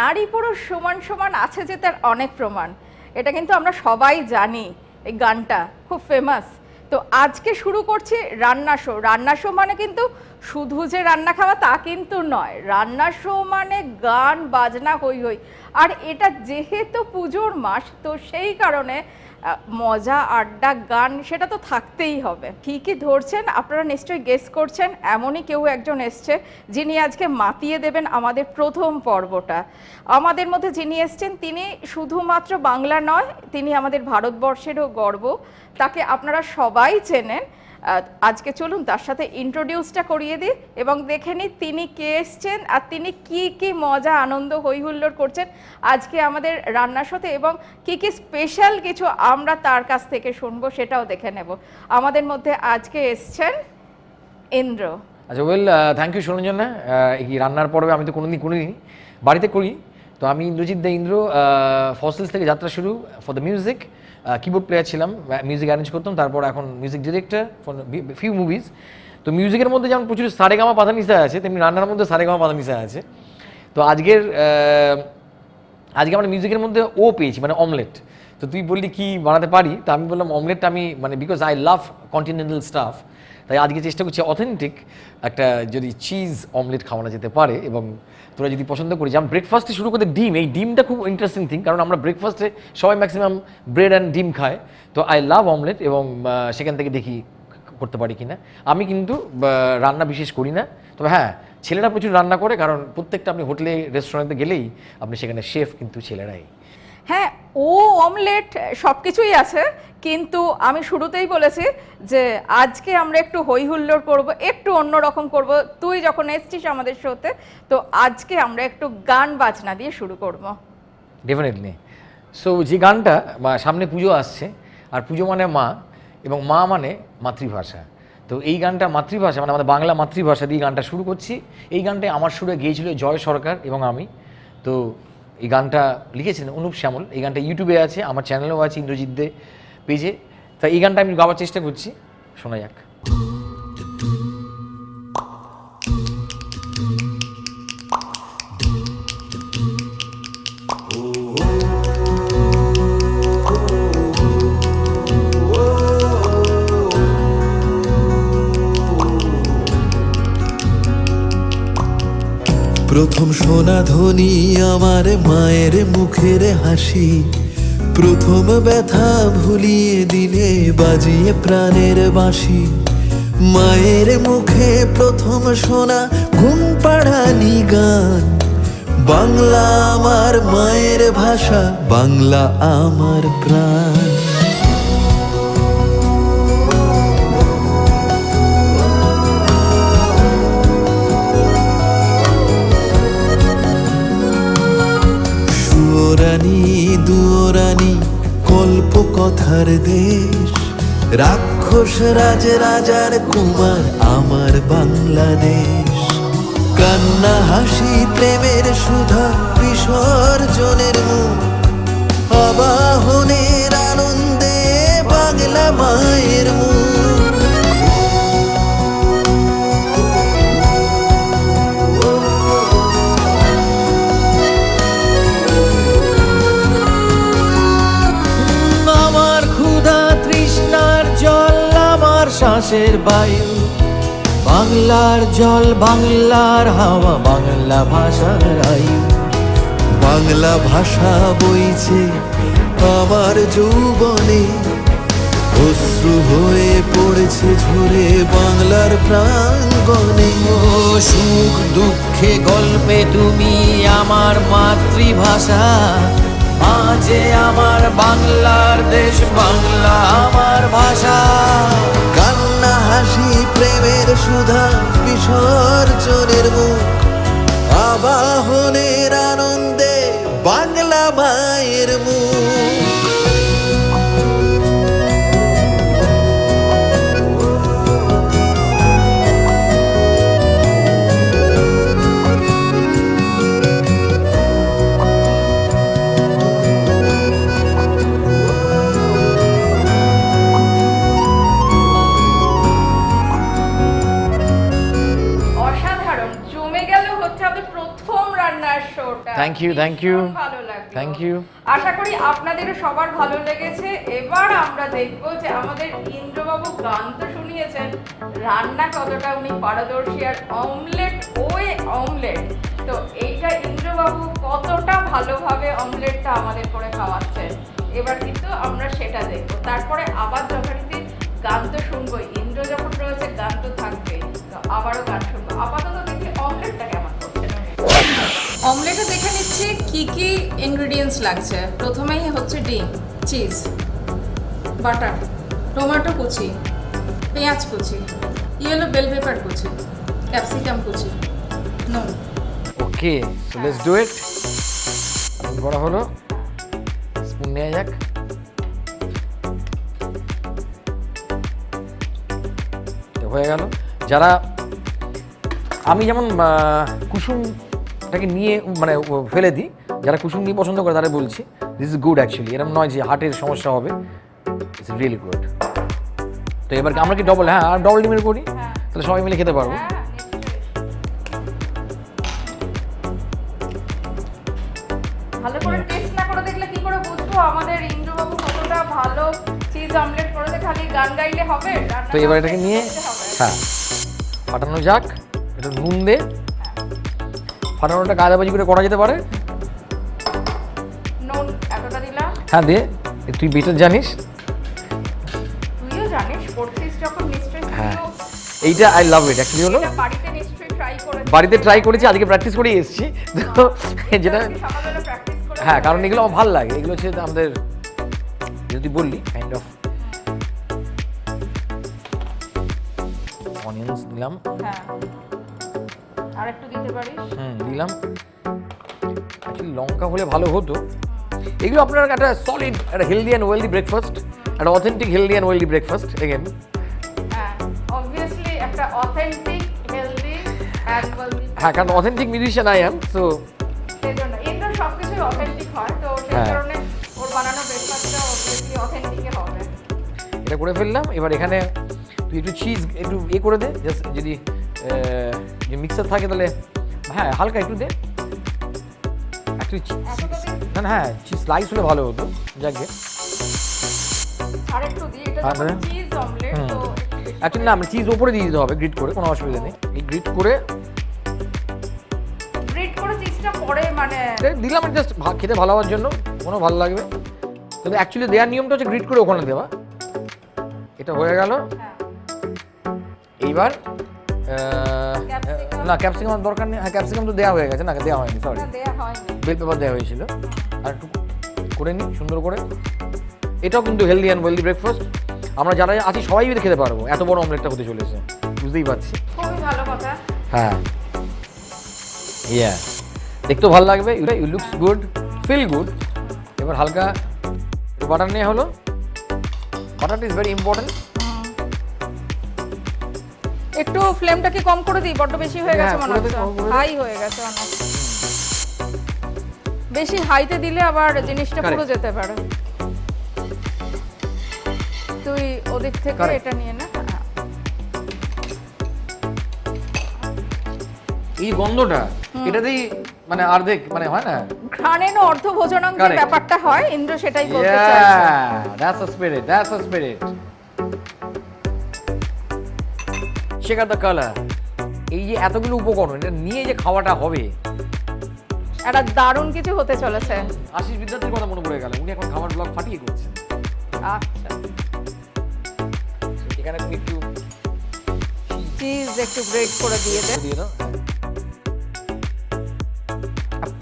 নারী পুরুষ সমান সমান আছে যে তার অনেক প্রমাণ। এটা কিন্তু আমরা সবাই জানি এই গানটা, খুব ফেমাস তো আজকে শুরু করছি রান্না শো রান্না শো মানে কিন্তু শুধু যে রান্না খাওয়া তা কিন্তু নয়। রান্না শো মানে গান, বাজনা, হই হই। আর এটা যেহেতু পুজোর মাস, তো সেই কারণে মজা, আড্ডা, গান, সেটা তো থাকতেই হবে। ঠিকই ধরছেন, আপনারা নিশ্চয়ই গেস করছেন, এমনই কেউ একজন এসছে যিনি আজকে মাতিয়ে দেবেন আমাদের প্রথম পর্বটা। আমাদের মধ্যে যিনি এসছেন, তিনি শুধুমাত্র বাংলা নয়, তিনি আমাদের ভারতবর্ষেরও গর্ব। তাকে আপনারা সবাই চেনেন। আজকে চলুন তার সাথে ইন্ট্রোডিউসটা করিয়ে দিই এবং দেখে নিই তিনি কে এসছেন আর তিনি কি কি মজা, আনন্দ হই হুল্লোড় করছেন আজকে আমাদের রান্নার সাথে এবং কি কি স্পেশাল কিছু আমরা তার কাছ থেকে শুনব সেটাও দেখে নেব। আমাদের মধ্যে আজকে এসছেন ইন্দ্র। আচ্ছা ওয়েল থ্যাংক ইউ শোনার জন্য এই রান্নার পর্বে আমি তো কোনোদিন করিনি বাড়িতে করি তো আমি ইন্দ্রজিৎ দা ইন্দ্র ফসিলস থেকে যাত্রা শুরু for the music keyboard player ছিলাম মিউজিক অ্যারেঞ্জ করতাম, তারপর এখন music director for few movies তো মিউজিকের মধ্যে যেমন প্রচুর সারেগামা পাধানিসা আছে, তেমনি রান্নার মধ্যে সারেগামা পাধানিসা আছে। তো আজকের আজকে আমরা মিউজিকের মধ্যে ও পেয়েছি মানে অমলেট তো তুই বললি কি বানাতে পারি? তো আমি বললাম অমলেটটা আমি মানে because I love continental stuff তাই আজকে চেষ্টা করছি অথেন্টিক একটা যদি চিজ অমলেট খাওয়ানো যেতে পারে এবং তোরা যদি পছন্দ করি যেমন ব্রেকফাস্টে শুরু করতে ডিম, এই ডিমটা খুব ইন্টারেস্টিং থিং কারণ আমরা ব্রেকফাস্টে সবাই ম্যাক্সিমাম ব্রেড অ্যান্ড ডিম খায়। তো আই লাভ অমলেট এবং সেখান থেকে দেখি করতে পারি কিনা। আমি কিন্তু রান্না বিশেষ করি না। তবে হ্যাঁ ছেলেরা প্রচুর রান্না করে, কারণ প্রত্যেকটা আপনি হোটেলে রেস্টুরেন্টে গেলেই আপনি সেখানে শেফ কিন্তু ছেলেরাই। হ্যাঁ ও অমলেট সব কিছুই আছে, কিন্তু আমি শুরুতেই বলেছি যে আজকে আমরা একটু হই হুল্লোড় করব, একটু অন্যরকম করব। তুই যখন এসছিস আমাদের শোতে, তো আজকে আমরা একটু গান বাজনা দিয়ে শুরু করব। ডেফিনেটলি সো যে গানটা সামনে পুজো আসছে, আর পুজো মানে মা, এবং মা মানে মাতৃভাষা। তো এই গানটা মাতৃভাষা মানে আমাদের বাংলা মাতৃভাষা দিয়ে গানটা শুরু করছি। এই গানটায় আমার সুরে গিয়েছিল জয় সরকার এবং আমি। তো এই গানটা লিখেছেন অনুপ শ্যামল। এই গানটা ইউটিউবে আছে, আমার চ্যানেলেও আছে ইন্দ্রজিৎ দে পেজে তাই এই গানটা আমি গাওয়ার চেষ্টা করছি, শোনা যাক। প্রথম সোনা ধ্বনি আমার মায়ের মুখের হাসি। প্রথম ব্যথা ভুলিয়ে দিলে বাজিয়ে প্রাণের বাঁশি। মায়ের মুখে প্রথম শোনা ঘুম পাড়ানি গান বাংলা আমার মায়ের ভাষা, বাংলা আমার প্রাণ। কথার দেশ রাক্ষস রাজ রাজার কুমার আমার বাংলাদেশ। কান্না হাসি, প্রেমের সুধা বিসর্জনের মুখ, আবাহনের আনন্দে বাংলা মায়ের মুখ। শ্বাসের বায়ু বাংলার জল বাংলার হাওয়া বাংলা ভাষার আয়ু। বাংলা ভাষা বইছে আমার যৌবনে অশ্রু হয়ে পড়েছে ঝরে বাংলার প্রাঙ্গণে। ও সুখ দুঃখে গল্পে তুমি আমার মাতৃভাষা মাঝে আমার বাংলার দেশ বাংলা আমার ভাষা। হাসি প্রেমের সুধা বিসর্জনের মুখ আবাহনের থ্যাংক ইউ থ্যাংক ইউ ভালো লাগল। থ্যাংক ইউ আশা করি আপনাদের সবার ভালো লেগেছে। এবার আমরা দেখব যে আমাদের ইন্দ্রবাবু গান তো শুনিয়েছেন। রান্না কতটা উনি পারদর্শী আর অমলেট ওয়ে অমলেট। তো এইটা ইন্দ্রবাবু কতটা ভালোভাবে অমলেটটা আমাদের করে খাওয়াচ্ছেন। এবার কিন্তু আমরা সেটা দেখব। তারপরে আবার যথারীতি কি কি ইনগ্রেডিয়েন্টস লাগছে? প্রথমেই হচ্ছে ডিম চিজ বাটার টমেটো কুচি, পেঁয়াজ কুচি ইয়েলো বেল পেপার কুচি ক্যাপসিকাম কুচি, নুন। Okay so let's do it করা হলো স্পুন নেওয়া যাক। হয়ে গেল। যারা, আমি যেমন কুসুমটাকে নিয়ে মানে ফেলে দিই যারা কুসুম নিয়ে পছন্দ করে তারা বলছি দিস ইজ গুড অ্যাকচুয়ালি এরকম নয় যে হার্টের সমস্যা হবে ইটস রিয়েলি গুড তো এবার আমরা কি ডবল হ্যাঁ আর ডবল ডিমের করি? তাহলে সবাই মিলে খেতে পারব। হ্যাঁ ভালো করে টেস্ট না করে দেখলে কি করে বুঝব? আমাদের ইন্দ্রবাবু কতটা ভালো চিজ অমলেট করেছে খালি গান গাইলে হবে তো এবার এটাকে নিয়ে হ্যাঁ ফাটানো যাক একটু নুন দে ফাটানোটা গাজাবাজি করে করা যেতে পারে। হ্যাঁ দে তুই বেটার জানিস? তুইও জানিস পড়ছিস যখন নিশ্চয়ই হ্যাঁ। এইটা আই লাভ ইট অ্যাকচুয়ালি হলো। বাড়িতে নিশ্চয়ই ট্রাই করে বাড়িতে ট্রাই করেছি আজকে প্র্যাকটিস করেই এসেছি। তো যেটা করে হ্যাঁ কারণ এগুলো আমার ভালো লাগে। এগুলো হচ্ছে আমাদের যদি বললি কাইন্ড অফ অনিয়ন্স দিলাম হ্যাঁ। আর একটু দিতে পারিস? হুম দিলাম অ্যাকচুয়ালি লঙ্কা হলে ভালো হতো। এগুলো আপনার একটা সলিড একটা হেলদি অ্যান্ড ওয়েলদি ব্রেকফাস্ট একটা authentic healthy and wealthy breakfast again হ্যাঁ হ্যাঁ কারণ authentic musician I am so এটা করে ফেললাম এবার এখানে তুই একটু চিজ একটু এ করে দে জাস্ট যদি যে মিক্সার থাকে তাহলে হ্যাঁ হালকা একটু দে। একটু? না না হ্যাঁ স্লাইস হলে ভালো হতো। যাকে দিই এটা হ্যাঁ, যখন হ্যাঁ। চিজ অমলেট তো অ্যাকচুয়ালি না চিজ ওপরে দিয়ে দিতে হবে গ্রিট করে কোনো অসুবিধা নেই। এই গ্রিট করে গ্রেট করে চিজটা পরে মানে দিলাম জাস্ট খেতে ভালো হওয়ার জন্য কোনো ভালো লাগবে। কিন্তু অ্যাকচুয়ালি দেওয়ার নিয়মটা হচ্ছে গ্রিট করে ওখানে দেওয়া। এটা হয়ে গেল। হ্যাঁ। এইবার? না ক্যাপসিকাম দরকার নেই। হ্যাঁ ক্যাপসিকাম তো দেওয়া হয়ে গেছে। না দেওয়া হয়নি সরি বেল পেপার দেওয়া হয়েছিল। আর একটু করে নিই সুন্দর করে। এটাও কিন্তু হেলদি অ্যান্ড ওয়েলদি ব্রেকফাস্ট আমরা যারা আছি সবাই মিলে খেতে পারব। এত বড় অমলেটটা হতে চলেছে। বুঝতেই পারছি। খুবই ভালো কথা। হ্যাঁ। ইয়া দেখতেও ভালো লাগবে। Yuta you looks good feel good এবার হালকা বাটার নেওয়া হলো। বাটারটা ইজ ভেরি ইম্পর্টেন্ট একটু ফ্লেমটা কি কম করে দিই বড্ড বেশি হয়ে গেছে হ্যাঁ, মনে হচ্ছে। হাই হয়ে গেছে অনেক বেশি হাইতে দিলে আবার জিনিসটা পুরো যেতে পারে। তুই ওদিক থেকে এটা নিয়ে না। হ্যাঁ। এই গন্ধটা এটাতেই মানে অর্ধেক মানে হয় না? ঘ্রাণেন অর্ধ ভোজনাং যে ব্যাপারটা হয় ইন্দ্র সেটাই বলতে চাইছে। Yeah, that's a out the color. এই যে এতগুলো উপকরণ এটা নিয়ে যে খাওয়াটা হবে একটা দারুণ কিছু হতে চলেছে। আশিস বিদ্যার্থীর কথা মনে পড়ে গেল উনি এখন খাবার ব্লগ ফাটিয়ে করছেন। আচ্ছা। এখানে তুমি একটু চিজ একটু গ্রেট করে দিয়ে দে। দিয়ে দাও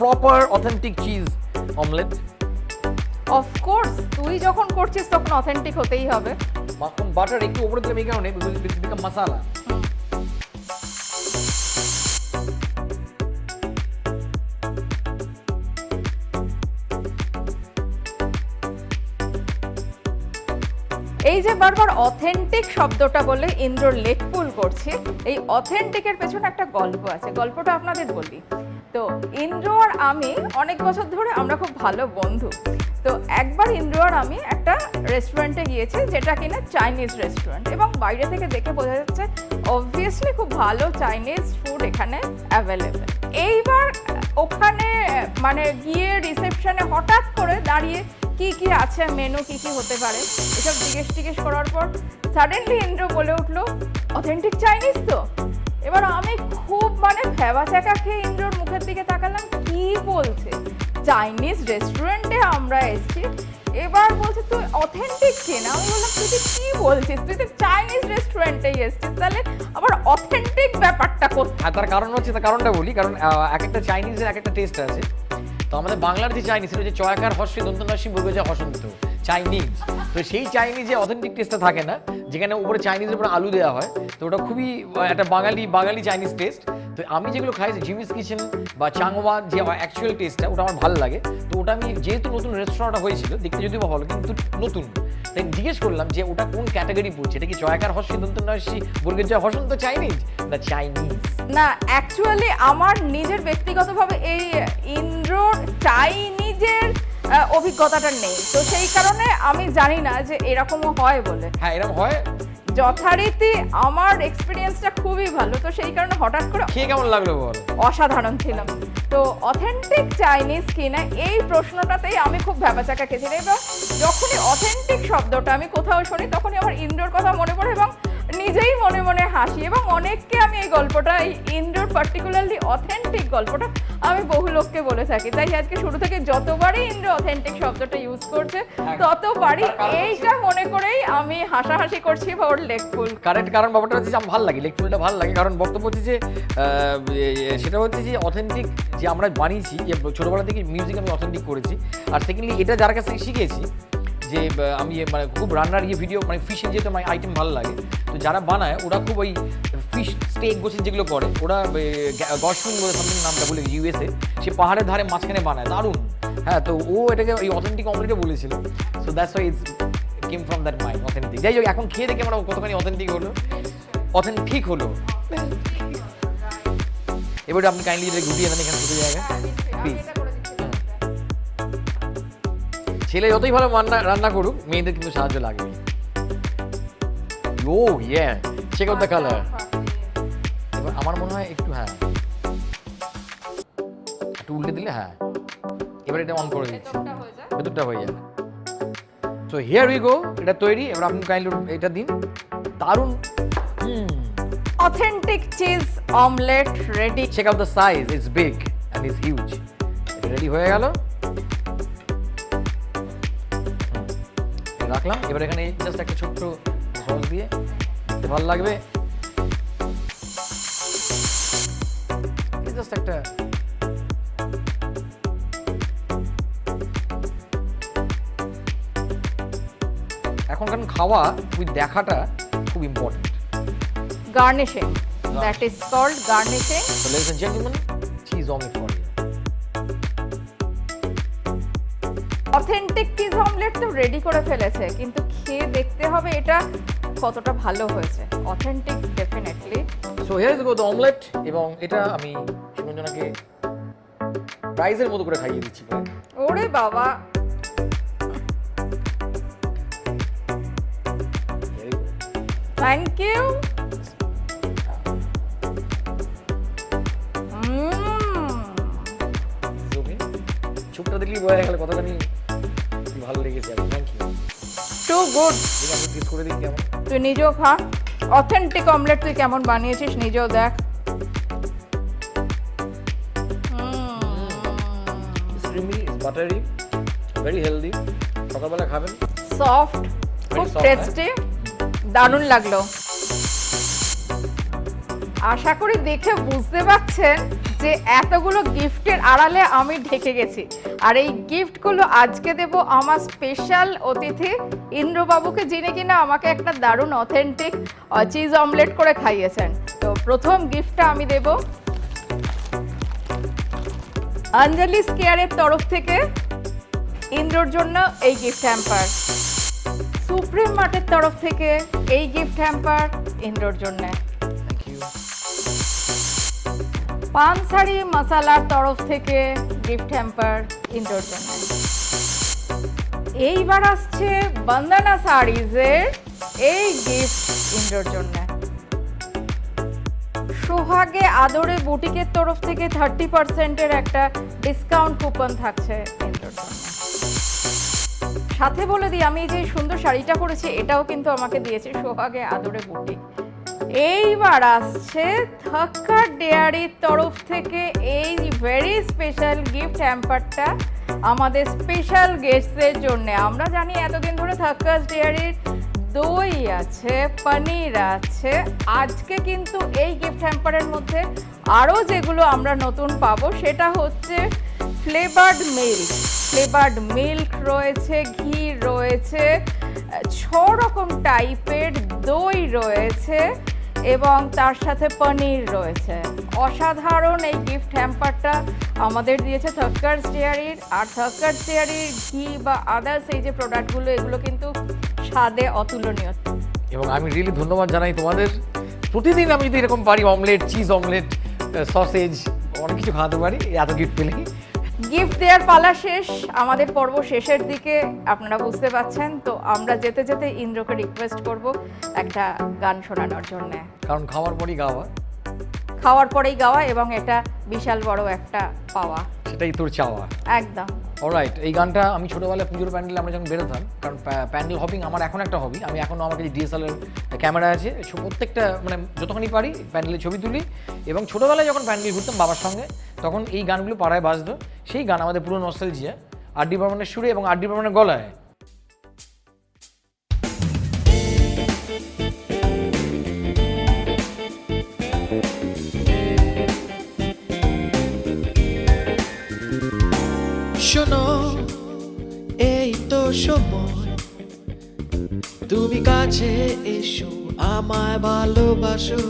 proper authentic cheese omelette of course তুই যখন করছিস তখন অথেন্টিক হতেই হবে। মাখন বাটার একটু উপরে দিলাম এই কারণে বিকাম মশালা যে বারবার অথেন্টিক শব্দটা বলে ইন্দ্র লেক পুল করছি, এই অথেন্টিকের পেছনে একটা গল্প আছে। গল্পটা আপনাদের বলি। তো ইন্দ্র আর আমি অনেক বছর ধরে আমরা খুব ভালো বন্ধু। তো একবার ইন্দ্র আর আমি একটা রেস্টুরেন্টে গিয়েছি, যেটা কিনা চাইনিজ রেস্টুরেন্ট এবং বাইরে থেকে দেখে বোঝা যাচ্ছে অবভিয়াসলি খুব ভালো চাইনিজ ফুড এখানে অ্যাভেলেবেল এইবার ওখানে মানে গিয়ে রিসেপশনে হঠাৎ করে দাঁড়িয়ে কি কি আছে মেনু কি কি হতে পারে? এসব জিজ্ঞেস টিজ্ঞেস করার পর সাডেনলি ইন্দ্র বলে উঠল অথেন্টিক চাইনিজ তো? এবার আমি খুব মানে ফেবা চাকা খেয়ে ইন্দ্রর মুখের দিকে তাকালাম, কি বলছে? চাইনিজ রেস্টুরেন্টে আমরা এসেছি। এবার বলছে, তুই অথেন্টিক কিনা আমি বললাম, তুই কি বলছিস? তুই তো চাইনিজ রেস্টুরেন্টেই এসেছিস। তাহলে আবার অথেন্টিক ব্যাপারটা কোথায়? হ্যাঁ তার কারণ হচ্ছে, তার কারণটা বলি। কারণ এক একটা চাইনিজের এক একটা টেস্ট আছে। তো আমাদের বাংলার যে চাইনিজ সেটা হচ্ছে চয়াকার হর্ষে দন্তনাসী বলবে যে হসন্ত। চাইনিজ তো সেই চাইনিজে অথেন্টিক টেস্টটা থাকে না, যেখানে উপরে চাইনিজের উপরে আলু দেওয়া হয়, তো ওটা খুবই একটা বাঙালি বাঙালি চাইনিজ টেস্ট তো আমি যেগুলো খাই জিমিস কিচেন বা চাংওয়া যে অ্যাকচুয়াল টেস্টটা ওটা আমার ভালো লাগে। তো ওটা আমি যেহেতু নতুন রেস্টুরেন্টটা হয়েছিল, দেখতে যদিও ভালো কিন্তু নতুন। তাই জিজ্ঞেস করলাম যে ওটা কোন ক্যাটাগরি পড়ছে? এটা কি জয়াকার চয়াকার হর্ষে দন্তনাসী বর্গের জয় হসন্ত চাইনিজ না চাইনিজ না অ্যাকচুয়ালি আমার নিজের ব্যক্তিগতভাবে এই, ইন্দ্রর চাইনিজের অভিজ্ঞতাটা নেই। তো সেই কারণে আমি জানি না যে এরকমও হয় বলে। হ্যাঁ এরকম হয়? যথারীতি আমার এক্সপিরিয়েন্সটা খুবই ভালো। তো সেই কারণে হঠাৎ করে খেয়ে কেমন লাগল বল? অসাধারণ ছিলাম। তো অথেন্টিক চাইনিজ কিনা এই প্রশ্নটাতেই আমি খুব ভ্যাবাচাকা খেয়েছিলাম এবং যখনই অথেন্টিক শব্দটা আমি কোথাও শুনি তখনই আমার ইন্দ্রর কথা মনে পড়ে এবং নিজেই মনে মনে হাসি এবং অনেককে আমি এই গল্পটা এই ইন্ডোর পার্টিকুলারলি অথেন্টিক গল্পটা আমি বহু লোককে বলে থাকি। তাই আজকে শুরু থেকে যতবারই ইন্দ্র অথেন্টিক শব্দটা ইউজ করছে ততবারই এইটা মনে করেই আমি হাসাহাসি করছি বা ওর লেগ ফুল কারেক্ট কারণ ব্যাপারটা হচ্ছে আমার ভালো লাগে লেকচুরটা ভালো লাগে। কারণ বক্তব্য হচ্ছে যে সেটা হচ্ছে যে অথেন্টিক যে আমরা বানিয়েছি যে ছোটোবেলা থেকে মিউজিক আমি অথেন্টিক করেছি। আর সেকেন্ডলি এটা যার কাছ থেকে শিখেছি যে আমি মানে খুব রান্নার ইয়ে ভিডিও মানে ফিশের যেহেতু আমার আইটেম ভালো লাগে, তো যারা বানায়, ওরা খুব ওই ফিশ স্টেক গোছের যেগুলো করে, ওরা গসমিন বলে সামথিং নামটা বলে ইউএসএ সে পাহাড়ের ধারে মাঝখানে বানায়, দারুণ। হ্যাঁ তো ও এটাকে ওই অথেন্টিক অমলেটে বলেছিল so that's why it's came from that mind authentic যাই হোক, এখন খেয়ে দেখে আমরা কতখানি অথেন্টিক হলো অথেন্টিক হলো। এবারে আপনি কাইন্ডলি যেটা গুটিয়ে দেন এখানে দুটো জায়গা প্লিজ ছেলে যতই ভালো রান্না রান্না করুক মেয়েদের কিন্তু সাহায্য লাগবে ও ইয়ে চেক আউট দ্য কালার এবার আমার মনে হয় একটু হ্যাঁ। একটু উল্টে দিলে হ্যাঁ। এবার এটা অন করে দিচ্ছি। ভেতরটা হয়ে যাবে তো হিয়ার উই গো এটা তৈরি। এবার আপনি কাইন্ডলি এটা দিন। দারুণ। হুম। Authentic cheese omelette ready check out the size is big and is huge ready হয়ে গেল। রাখলাম। এবার এখানে জাস্ট একটা ছোট্ট সস দিয়ে ভালো লাগবে। জাস্ট একটা এখন কারণ খাওয়া উইথ দেখাটা খুব important garnishing that is called garnishing and gentlemen, cheese omelet for you. Authentic cheese omelette তো রেডি করে ফেলেছে কিন্তু খেয়ে দেখতে হবে এটা কতটা ভালো হয়েছে। Authentic definitely so here is go the omelette এবং এটা আমি সুরঞ্জনাকে প্রাইজের মতো করে খাইয়ে দিচ্ছি ওরে বাবা। Thank you. চোখটা দেখলেই বোঝা গেল কতখানি কি ভালো লেগেছে thank you too good taste করে দেখি কেমন? তুই নিজেও খা। অথেন্টিক অমলেট তুই কেমন বানিয়েছিস নিজেও দেখ। ক্রিমি বাটারি ভেরি হেলদি সকালবেলা খাবেন। সফট খুব টেস্টি দারুণ লাগল। আশা করি দেখে বুঝতে পারছেন যে এতগুলো গিফটের আড়ালে আমি ঢেকে গেছি। আর এই গিফটগুলো আজকে দেব আমার স্পেশাল অতিথি ইন্দ্রবাবুকে, যিনি কিনা আমাকে একটা দারুণ অথেন্টিক চিজ অমলেট করে খাইয়েছেন। তো প্রথম গিফটটা আমি দেব। অঞ্জলি স্কেয়ারের তরফ থেকে ইন্দ্রর জন্য এই গিফট হ্যাম্পার সুপ্রিম মার্টের তরফ থেকে এই গিফট হ্যাম্পার ইন্দ্রর জন্য। পানসারি মশালার তরফ থেকে গিফট হ্যাম্পার ইন্ডোর জন্য এইবার আসছে বন্দনা শাড়িজের এই গিফট ইন্ডোর জন্য। সোহাগে আদরে বুটিকের তরফ থেকে থার্টি পার্সেন্টের একটা ডিসকাউন্ট কুপন থাকছে জন্য। সাথে বলে দিই, আমি যে সুন্দর শাড়িটা করেছি এটাও কিন্তু আমাকে দিয়েছে সোহাগে আদরে বুটিক। এইবার আসছে থাক্কার ডেয়ারির তরফ থেকে এই ভেরি স্পেশাল গিফট হ্যাম্পারটা আমাদের স্পেশাল গেস্টদের জন্য। আমরা জানি এতদিন ধরে থাক্কাস ডেয়ারির দই আছে, পনির আছে। আজকে কিন্তু এই গিফট হ্যাম্পারের মধ্যে আরও যেগুলো আমরা নতুন পাবো, সেটা হচ্ছে ফ্লেভার্ড মিল্ক ফ্লেভার্ড মিল্ক রয়েছে, ঘি রয়েছে ছ রকম টাইপের দই রয়েছে। এবং তার সাথে পনির রয়েছে। অসাধারণ এই গিফট হ্যাম্পারটা আমাদের দিয়েছে থক্কার্স ডেয়ারির আর থক্কার্স ডেয়ারির ঘি বা আদার্স এই যে প্রোডাক্টগুলো এগুলো কিন্তু স্বাদে অতুলনীয়। এবং আমি রিয়েলি ধন্যবাদ জানাই তোমাদের। প্রতিদিন আমি যদি এরকম পারি অমলেট চিজ অমলেট সসেজ অনেক কিছু খাওয়াতে পারি, এত গিফট পেলেই গিফট দেওয়ার পালা শেষ আমাদের পর্ব শেষের দিকে আপনারা বুঝতে পাচ্ছেন তো আমরা যেতে যেতে ইন্দ্রকে রিকোয়েস্ট করব একটা গান শোনানোর জন্য। কারণ খাওয়ার পরই গাওয়া। খাওয়ার পরেই গাওয়া এবং এটা বিশাল বড় একটা পাওয়া। সেটাই তোর চাওয়া। একদম। অলরাইট এই গানটা আমি ছোটোবেলায় পুজোর প্যান্ডেলে আমরা যখন বেরোতাম, কারণ প্যান্ডেল হপিং আমার এখন একটা হবি আমি এখনও আমার কাছে ডিএসএলআর ক্যামেরা আছে প্রত্যেকটা মানে যতখানি পারি প্যান্ডেলে ছবি তুলি এবং ছোটোবেলায় যখন প্যান্ডেল ঘুরতাম বাবার সঙ্গে, তখন এই গানগুলো পাড়ায় বাজতো। সেই গান আমাদের পুরো নস্টালজিয়া আর ডি বর্মনের সুরে এবং আর ডি বর্মনের গলায়। কাছে এসো, আমায় ভালোবাসো।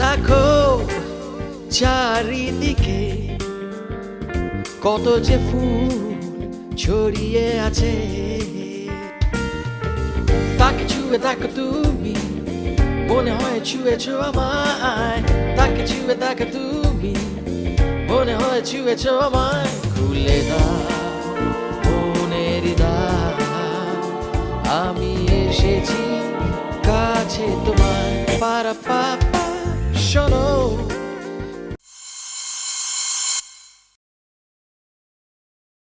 দেখো, চারিদিকে কত যে ফুল ছড়িয়ে আছে। তাকে ছুঁয়ে দেখো তুমি, মনে হয় ছুঁয়েছো আমায়। তাকে ছুঁয়ে দেখো তুমি, মনে হয় ছুঁয়েছ আমায়। খুলে দাও মনের দাও আমি এসেছি কাছে তোমার পারা পাপা শোনো